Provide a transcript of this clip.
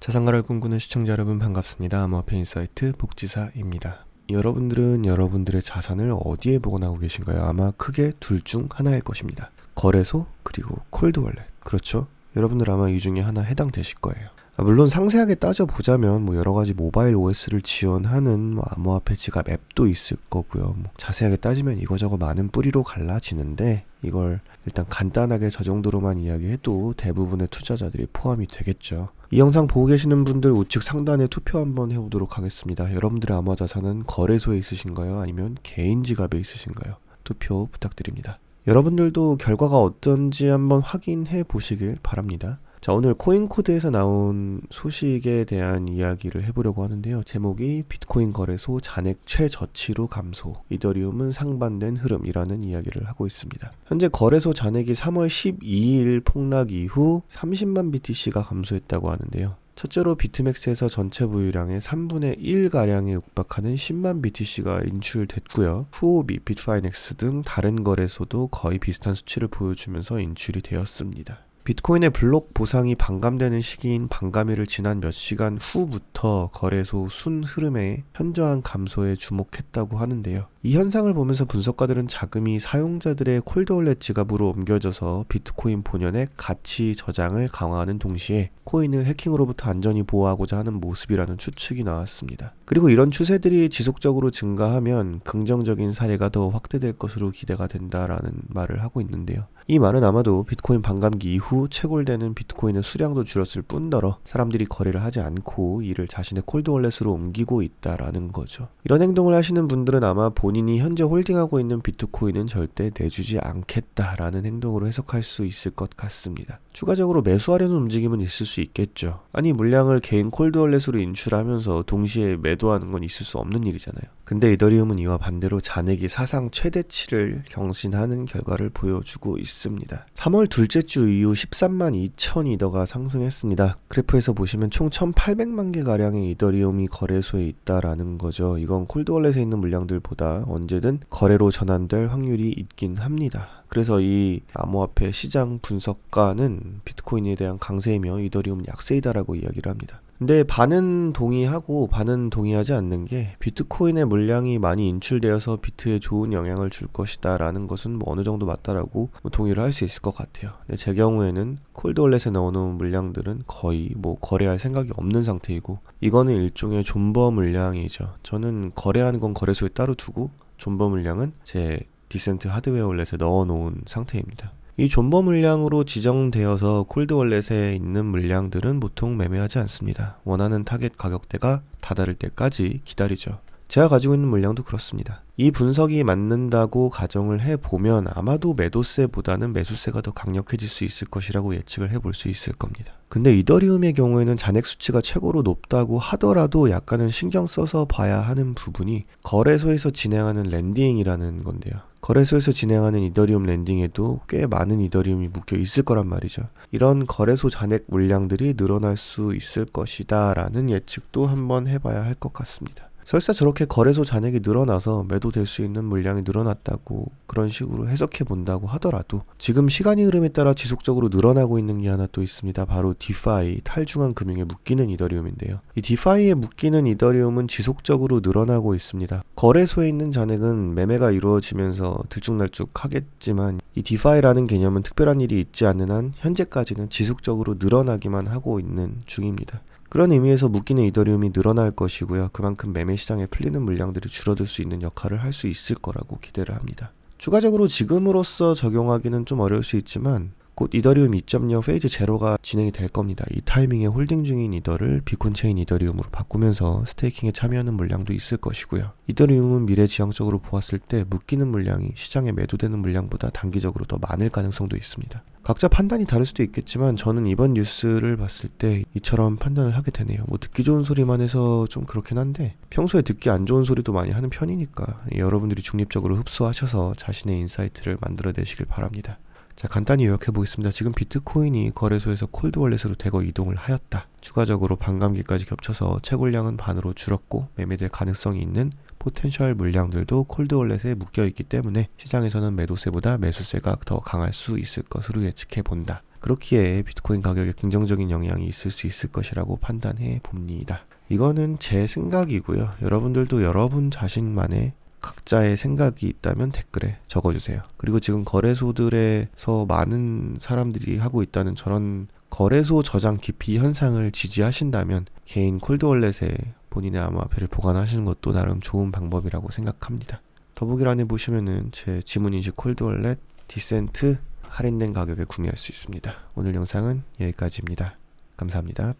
자산가를 꿈꾸는 시청자 여러분 반갑습니다. 암호화폐 인사이트 복지사입니다. 여러분들은 여러분들의 자산을 어디에 보관하고 계신가요? 아마 크게 둘 중 하나일 것입니다. 거래소 그리고 콜드 월렛. 그렇죠? 여러분들 아마 이 중에 하나 해당되실 거예요. 아, 물론 상세하게 따져보자면 뭐 여러 가지 모바일 OS를 지원하는 뭐 암호화폐 지갑 앱도 있을 거고요. 뭐 자세하게 따지면 이거저거 많은 뿌리로 갈라지는데 이걸 일단 간단하게 저 정도로만 이야기해도 대부분의 투자자들이 포함이 되겠죠. 이 영상 보고 계시는 분들 우측 상단에 투표 한번 해보도록 하겠습니다. 여러분들의 암호화 자산은 거래소에 있으신가요? 아니면 개인 지갑에 있으신가요? 투표 부탁드립니다. 여러분들도 결과가 어떤지 한번 확인해 보시길 바랍니다. 자, 오늘 코인코드에서 나온 소식에 대한 이야기를 해보려고 하는데요. 제목이 비트코인 거래소 잔액 최저치로 감소, 이더리움은 상반된 흐름이라는 이야기를 하고 있습니다. 현재 거래소 잔액이 3월 12일 폭락 이후 30만 BTC가 감소했다고 하는데요. 첫째로 비트맥스에서 전체 보유량의 3분의 1가량에 육박하는 10만 BTC가 인출됐고요. 후오비, 비트파이넥스 등 다른 거래소도 거의 비슷한 수치를 보여주면서 인출이 되었습니다. 비트코인의 블록 보상이 반감되는 시기인 반감일을 지난 몇 시간 후부터 거래소 순 흐름에 현저한 감소에 주목했다고 하는데요. 이 현상을 보면서 분석가들은 자금이 사용자들의 콜드월렛 지갑으로 옮겨져서 비트코인 본연의 가치 저장을 강화하는 동시에 코인을 해킹으로부터 안전히 보호하고자 하는 모습이라는 추측이 나왔습니다. 그리고 이런 추세들이 지속적으로 증가하면 긍정적인 사례가 더 확대될 것으로 기대가 된다라는 말을 하고 있는데요. 이 말은 아마도 비트코인 반감기 이후 채굴되는 비트코인의 수량도 줄었을 뿐더러 사람들이 거래를 하지 않고 이를 자신의 콜드월렛으로 옮기고 있다라는 거죠. 이런 행동을 하시는 분들은 아마 본인이 현재 홀딩하고 있는 비트코인은 절대 내주지 않겠다 라는 행동으로 해석할 수 있을 것 같습니다. 추가적으로 매수하려는 움직임은 있을 수 있겠죠. 아니 물량을 개인 콜드월렛으로 인출하면서 동시에 매도하는 건 있을 수 없는 일이잖아요. 근데 이더리움은 이와 반대로 잔액이 사상 최대치를 경신하는 결과를 보여주고 있습니다. 3월 둘째 주 이후 13만 2천 이더가 상승했습니다. 그래프에서 보시면 총 1,800만 개 가량의 이더리움이 거래소에 있다라는 거죠. 이건 콜드월렛에 있는 물량들보다 언제든 거래로 전환될 확률이 있긴 합니다. 그래서 이 암호화폐 시장 분석가는 비트코인에 대한 강세이며 이더리움 약세이다라고 이야기를 합니다. 근데 반은 동의하고 반은 동의하지 않는 게 비트코인의 물량이 많이 인출되어서 비트에 좋은 영향을 줄 것이다라는 것은 뭐 어느 정도 맞다라고 뭐 동의를 할 수 있을 것 같아요. 근데 제 경우에는 콜드월렛에 넣어놓은 물량들은 거의 뭐 거래할 생각이 없는 상태이고 이거는 일종의 존버 물량이죠. 저는 거래하는 건 거래소에 따로 두고 존버 물량은 제 디센트 하드웨어 월렛에 넣어놓은 상태입니다. 이 존버 물량으로 지정되어서 콜드 월렛에 있는 물량들은 보통 매매하지 않습니다. 원하는 타겟 가격대가 다다를 때까지 기다리죠. 제가 가지고 있는 물량도 그렇습니다. 이 분석이 맞는다고 가정을 해보면 아마도 매도세보다는 매수세가 더 강력해질 수 있을 것이라고 예측을 해볼 수 있을 겁니다. 근데 이더리움의 경우에는 잔액 수치가 최고로 높다고 하더라도 약간은 신경 써서 봐야 하는 부분이 거래소에서 진행하는 랜딩이라는 건데요. 거래소에서 진행하는 이더리움 랜딩에도 꽤 많은 이더리움이 묶여 있을 거란 말이죠. 이런 거래소 잔액 물량들이 늘어날 수 있을 것이다 라는 예측도 한번 해봐야 할 것 같습니다. 설사 저렇게 거래소 잔액이 늘어나서 매도될 수 있는 물량이 늘어났다고 그런 식으로 해석해 본다고 하더라도 지금 시간이 흐름에 따라 지속적으로 늘어나고 있는 게 하나 또 있습니다. 바로 디파이 탈중앙 금융에 묶이는 이더리움인데요. 이 디파이에 묶이는 이더리움은 지속적으로 늘어나고 있습니다. 거래소에 있는 잔액은 매매가 이루어지면서 들쭉날쭉 하겠지만 이 디파이라는 개념은 특별한 일이 있지 않는 한 현재까지는 지속적으로 늘어나기만 하고 있는 중입니다. 그런 의미에서 묶이는 이더리움이 늘어날 것이고요. 그만큼 매매 시장에 풀리는 물량들이 줄어들 수 있는 역할을 할 수 있을 거라고 기대를 합니다. 추가적으로 지금으로서 적용하기는 좀 어려울 수 있지만 곧 이더리움 2.0 페이즈 제로가 진행이 될 겁니다. 이 타이밍에 홀딩 중인 이더를 비콘 체인 이더리움으로 바꾸면서 스테이킹에 참여하는 물량도 있을 것이고요. 이더리움은 미래 지향적으로 보았을 때 묶이는 물량이 시장에 매도되는 물량보다 단기적으로 더 많을 가능성도 있습니다. 각자 판단이 다를 수도 있겠지만 저는 이번 뉴스를 봤을 때 이처럼 판단을 하게 되네요. 뭐 듣기 좋은 소리만 해서 좀 그렇긴 한데 평소에 듣기 안 좋은 소리도 많이 하는 편이니까 여러분들이 중립적으로 흡수하셔서 자신의 인사이트를 만들어내시길 바랍니다. 자, 간단히 요약해 보겠습니다. 지금 비트코인이 거래소에서 콜드월렛으로 대거 이동을 하였다. 추가적으로 반감기까지 겹쳐서 채굴량은 반으로 줄었고 매매될 가능성이 있는 포텐셜 물량들도 콜드월렛에 묶여 있기 때문에 시장에서는 매도세보다 매수세가 더 강할 수 있을 것으로 예측해 본다. 그렇기에 비트코인 가격에 긍정적인 영향이 있을 수 있을 것이라고 판단해 봅니다. 이거는 제 생각이고요. 여러분들도 여러분 자신만의 각자의 생각이 있다면 댓글에 적어주세요. 그리고 지금 거래소들에서 많은 사람들이 하고 있다는 저런 거래소 저장 기피 현상을 지지하신다면 개인 콜드월렛에 본인의 암호화폐를 보관하시는 것도 나름 좋은 방법이라고 생각합니다. 더보기란에 보시면은 제 지문인식 콜드월렛 디센트 할인된 가격에 구매할 수 있습니다. 오늘 영상은 여기까지입니다. 감사합니다.